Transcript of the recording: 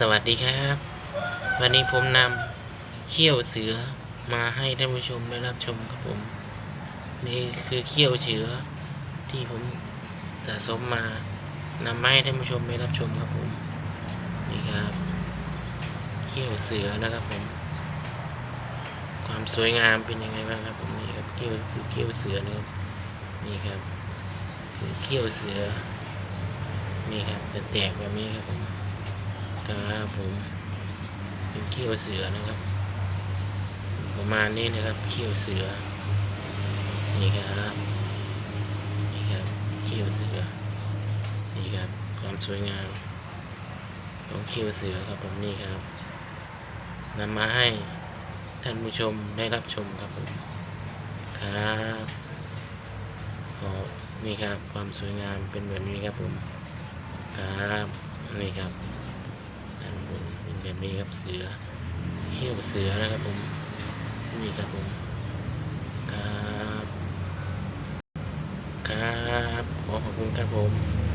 สวัสดีครับ วันนี้ผมนำเขี้ยวเสือมาให้ท่านผู้ชมได้รับชมครับผม นี่คือเขี้ยวเสือที่ผมสะสมมานำมาให้ท่านผู้ชมได้รับชมครับผมนี่ครับเขี้ยวเสือนะครับผม ความสวยงามเป็นยังไงบ้างครับผมนี่ครับเขี้ยวคือเขี้ยวเสือนะครับนี่ครับ คือเขี้ยวเสือนี่ครับจะแตกแบบนี้ครับผม ครับผมเป็นเขี้ยวเสือนะครับ ประมาณนี้นะครับเขี้ยวเสือ นี่ครับนี่ครับเขี้ยวเสือ นี่ครับความสวยงามของเขี้ยวเสือครับผมนี่ครับนำมาให้ท่านผู้ชมได้รับชมครับผมครับขอนี่ครับความสวยงามเป็นแบบนี้ครับผมครับนี่ครับ แบบนี้ครับเสือเหี้ยวเสือนะครับผมนี่ครับผมครับ ครับขอขอบคุณครับผม